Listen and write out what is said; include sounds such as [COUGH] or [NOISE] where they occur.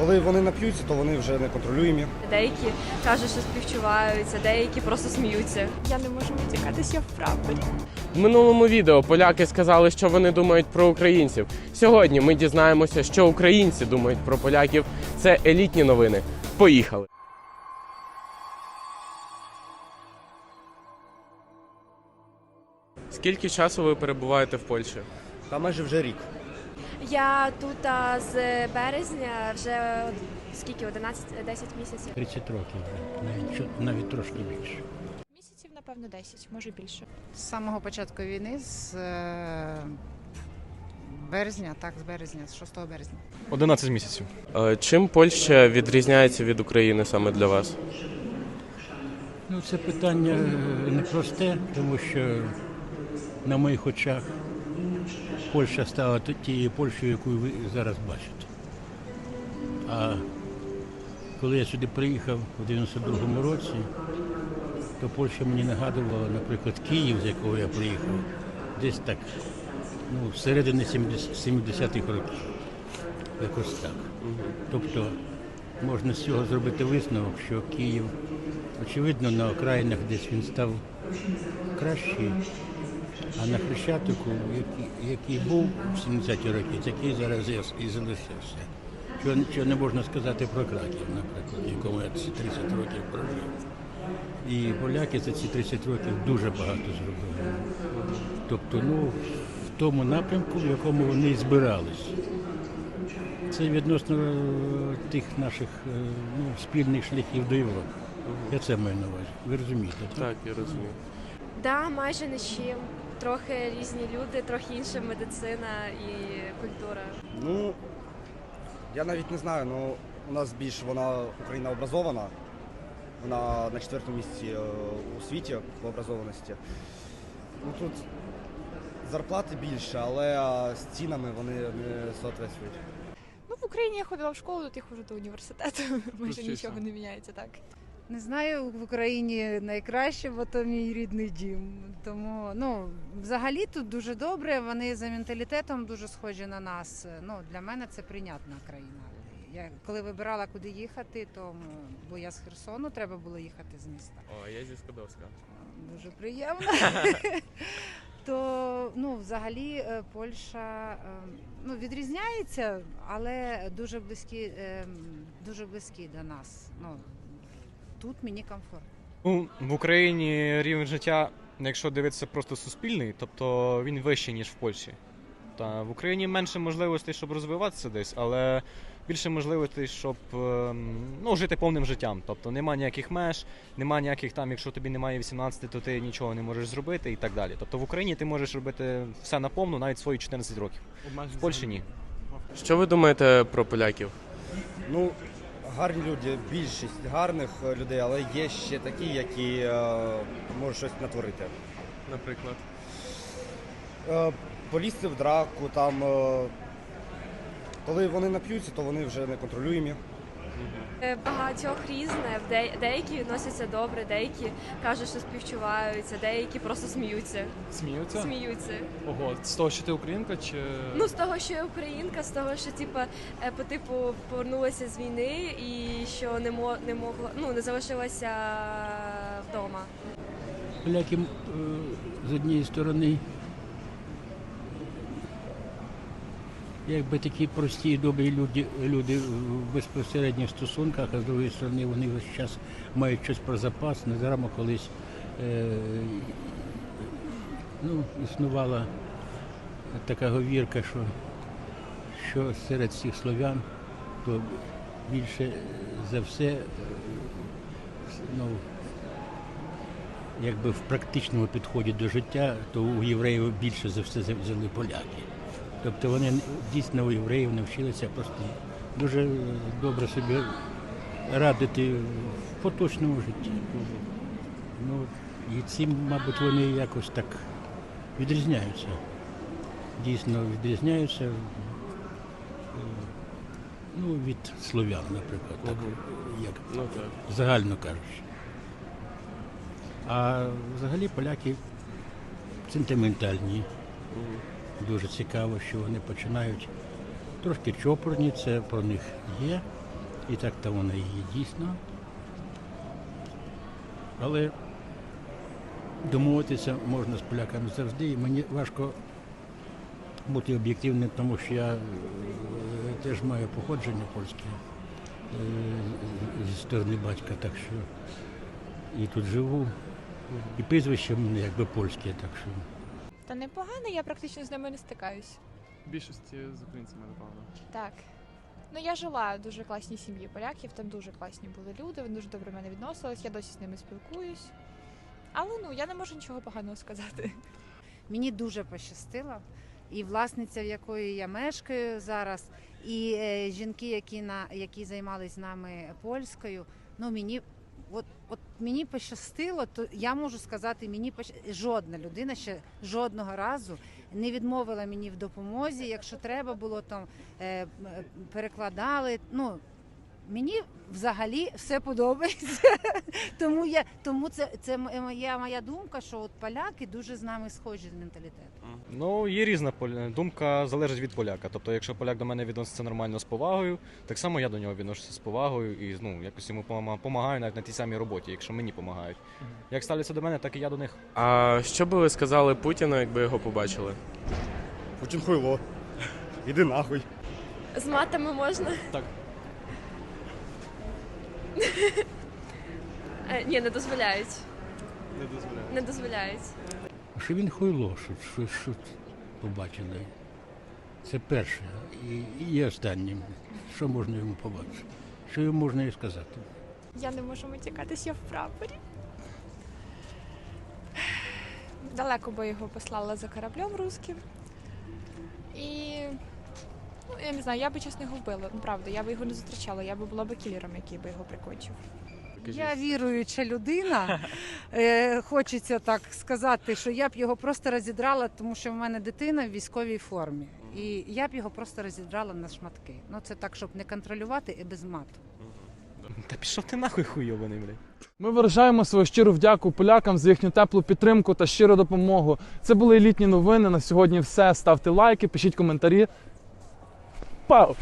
Коли вони нап'ються, то вони вже не контролюємі. Деякі кажуть, що співчуваються, деякі просто сміються. Я не можу витікатися в прапорі. В минулому відео поляки сказали, що вони думають про українців. Сьогодні ми дізнаємося, що українці думають про поляків. Це елітні новини. Поїхали! Скільки часу ви перебуваєте в Польщі? Та майже вже рік. Я тут а, з березня вже скільки 11 10 місяців. 30 років навіть, навіть трошки більше. Місяців, напевно, 10, може більше. З самого початку війни, з е, березня, так, з березня, з 6 березня. 11 місяців. Е, Чим Польща відрізняється від України саме для вас? Ну, це питання е, непросте, тому що на моїх очах Польща стала тією Польщею, яку ви зараз бачите. А коли я сюди приїхав у 92-му році, то Польща мені нагадувала, наприклад, Київ, з якого я приїхав, десь так, ну, всередині 70 70-х років. Якось так. Тобто можна з цього зробити висновок, що Київ, очевидно, на окраїнах десь він став кращий, а на Хрещатику, який, який був в 70-ті роки, такий зараз і і залишився. Чого, чого не можна сказати про Краків, наприклад, в якому я ці 30 років прожив. І поляки за ці 30 років дуже багато зробили. Тобто, ну, в тому напрямку, в якому вони і збирались. Це відносно е, тих наших е, ну, спільних шляхів до Європи. Я це маю на увазі. Ви розумієте? так? Так, я розумію. Да, майже не чим. Трохи різні люди, трохи інша медицина і культура. Ну, я навіть не знаю, ну у нас більш вона Україна образована. Вона на четвертому місці е, у світі в образованості. Ну тут зарплати більше, але з цінами вони не соответствують. Ну, в Україні я ходила в школу, тут я ходжу до університету. [LAUGHS] Майже нічого не міняється так. Не знаю, в Україні найкраще, бо то мій рідний дім. Тому ну, взагалі тут дуже добре. Вони за менталітетом дуже схожі на нас. Ну, для мене це прийнятна країна. Я коли вибирала, куди їхати, то бо я з Херсону, треба було їхати з міста. О, я зі Скадовська. Дуже приємно. [LAUGHS] То ну, взагалі е, Польща е, ну, відрізняється, але дуже близькі, е, дуже близькі до нас. Ну, тут мені комфортно. Ну, в Україні рівень життя, якщо дивитися просто суспільний, тобто він вищий, ніж в Польщі. Та в Україні менше можливостей, щоб розвиватися десь, але більше можливостей, щоб ем, ну, жити повним життям. Тобто нема ніяких меж, нема ніяких там, якщо тобі немає 18, то ти нічого не можеш зробити і так далі. Тобто в Україні ти можеш робити все наповну, навіть свої 14 років. В Польщі ні. Що ви думаєте про поляків? Ну, гарні люди, більшість гарних е, людей, але є ще такі, які е, можуть щось натворити. Наприклад. Е, полізти в драку, там. Е, коли вони нап'ються, то вони вже не контролюємі. Е, Багатьох різне. Деякі відносяться добре, деякі кажуть, що співчуваються, деякі просто сміються. Сміються? Сміються. Ого, з того, що ти українка, чи Ну, з того, що я українка, з того, що типа е, по типу повернулася з війни і що не мо не могла, ну не залишилася вдома. Поляки е, з однієї сторони, якби такі прості і добрі люди, люди в безпосередніх стосунках, а з другої сторони вони весь час мають щось про запас. не Недарма колись е, ну, існувала така говірка, що, що серед всіх слов'ян, то більше за все е, ну, якби в практичному підході до життя, то у євреїв більше за все взяли поляки. Тобто вони дійсно у євреїв навчилися просто дуже добре собі радити в поточному житті. Ну, і цим, мабуть, вони якось так відрізняються. Дійсно відрізняються е, ну, від слов'ян, наприклад, так, як Ну так. загально кажучи. А взагалі поляки сентиментальні. Дуже цікаво, що вони починають трошки чопорні, це про них є. І так то воно і є дійсно. Але домовитися можна з поляками завжди. І мені важко бути об'єктивним, тому що я е, теж маю походження польське е, зі сторони батька, так що і тут живу. І прізвище в мене якби польське, так що. Та непогано, я практично з ними не стикаюсь. Більшості з українцями, напевно. Так. Ну я жила в дуже класній сім'ї поляків, там дуже класні були люди, вони дуже добре до мене відносились, я досі з ними спілкуюсь. Але ну я не можу нічого поганого сказати. Мені дуже пощастило. І власниця, в якої я мешкаю зараз, і е, жінки, які на які займались з нами польською. Ну мені от, от мені пощастило, то я можу сказати, мені пощ... жодна людина ще жодного разу не відмовила мені в допомозі. Якщо треба було там е, е, перекладали. Ну мені взагалі все подобається. [LAUGHS] тому я тому це, це моя моя думка, що от поляки дуже з нами схожі з менталітетом. Ну, є різна думка, залежить від поляка. Тобто, якщо поляк до мене відноситься нормально з повагою, так само я до нього відношуся з повагою і ну, якось йому допомагаю навіть на тій самій роботі, якщо мені допомагають. Як ставляться до мене, так і я до них. А що би ви сказали Путіну, якби його побачили? Путін хуйло. Іди нахуй. З матами можна? Так. Е, Ні, не дозволяють. Не дозволяю. Не дозволяють. Що він хуйло, що, що, що побачили. Це перше. І, і останнім. Що можна йому побачити? Що йому можна і сказати? Я не можу матюкатись, я в прапорі. Далеко би його послала за кораблем руським. І я не знаю, я би чесно його вбила. Ну правда, я би його не зустрічала, я би була би кілером, який би його прикончив. Я віруюча людина. [LAUGHS] Е, хочеться так сказати, що я б його просто розідрала, тому що в мене дитина в військовій формі. І я б його просто розідрала на шматки. Ну це так, щоб не контролювати і без мату. Та пішов ти нахуй хуйований, блядь. Ми виражаємо свою щиру вдяку полякам за їхню теплу підтримку та щиру допомогу. Це були елітні новини. На сьогодні все. Ставте лайки, пишіть коментарі. Pau.